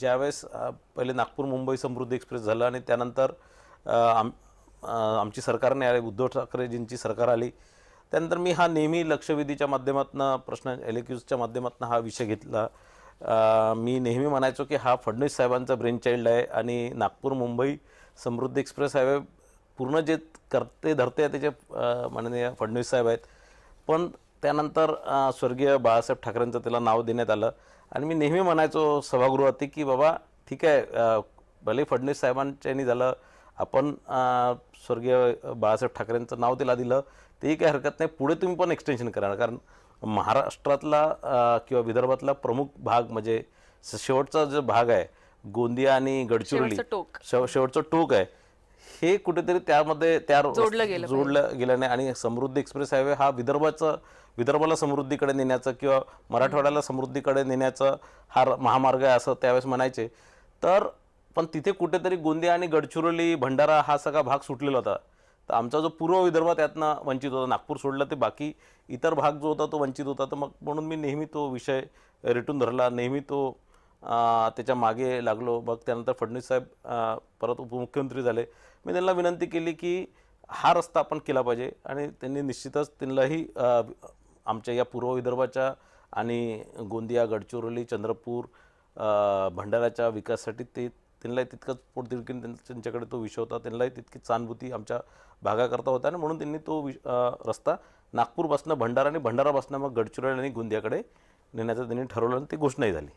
ज्यावेळेस पहिले नागपूर मुंबई समृद्धी एक्सप्रेस झालं आणि त्यानंतर आम आमची सरकारने आले उद्धव ठाकरेजींची सरकार आली त्यानंतर मी हा नेहमी लक्षवेधीच्या माध्यमातून प्रश्न एलेक्यूजच्या माध्यमातून हा विषय घेतला. मी नेहमी म्हणायचो की हा फडणवीस साहेबांचा ब्रेन चाइल्ड आहे आणि नागपूर मुंबई समृद्धी एक्सप्रेस हायवे पूर्ण जे करते धरते आहे त्याचे माननीय फडणवीस साहेब आहेत. पण त्यानंतर स्वर्गीय बाळासाहेब ठाकरेंचं त्याला नाव देण्यात आलं. आणि मी नेहमी म्हणायचो सभागृहात की बाबा ठीक आहे भले फडणवीस साहेबांच्यानी झालं आपण स्वर्गीय बाळासाहेब ठाकरेंचं नाव त्याला दिलं तेही काही हरकत नाही पुढे तुम्ही पण एक्सटेन्शन करा. कारण महाराष्ट्रातला किंवा विदर्भातला प्रमुख भाग म्हणजे शेवटचा जो भाग आहे गोंदिया आणि गडचिरोली शेवटचं टोक आहे. हे कुठेतरी त्यामध्ये त्या जोडलं गेलं जोडलं गेलं नाही आणि समृद्धी एक्सप्रेस हायवे हा विदर्भाचं विदर्भाला समृद्धीकडे नेण्याचं किंवा मराठवाड्याला समृद्धीकडे नेण्याचं हा महामार्ग आहे असं त्यावेळेस म्हणायचे. तर पण तिथे कुठेतरी गोंदिया आणि गडचिरोली भंडारा हा सगळा भाग सुटलेला होता. तर आमचा जो पूर्व विदर्भ त्यातनं वंचित होता नागपूर सोडलं ते बाकी इतर भाग जो होता तो वंचित होता. तर मग म्हणून मी नेहमी तो विषय रेटून धरला नेहमी तो त्याच्यामागे लागलो. मग त्यानंतर फडणवीस साहेब परत उपमुख्यमंत्री झाले. मी त्यांना विनंती केली की हा रस्ता आपण केला पाहिजे आणि त्यांनी निश्चितच त्यांनाही आमच्या या पूर्व विदर्भाच्या आणि गोंदिया गडचिरोली चंद्रपूर भंडाऱ्याच्या विकासासाठी ते त्यांनाही तितकंच पोटतिडकीन त्यां- त्यांच्याकडे तो विषय होता. त्यांनाही तितकीच सहानुभूती आमच्या भागाकरता होता आणि म्हणून त्यांनी तो विष रस्ता नागपूरपासून भंडारा आणि भंडारापासून मग गडचिरोली आणि गोंदियाकडे नेण्याचं त्यांनी ठरवलं आणि ती घोषणाही झाली.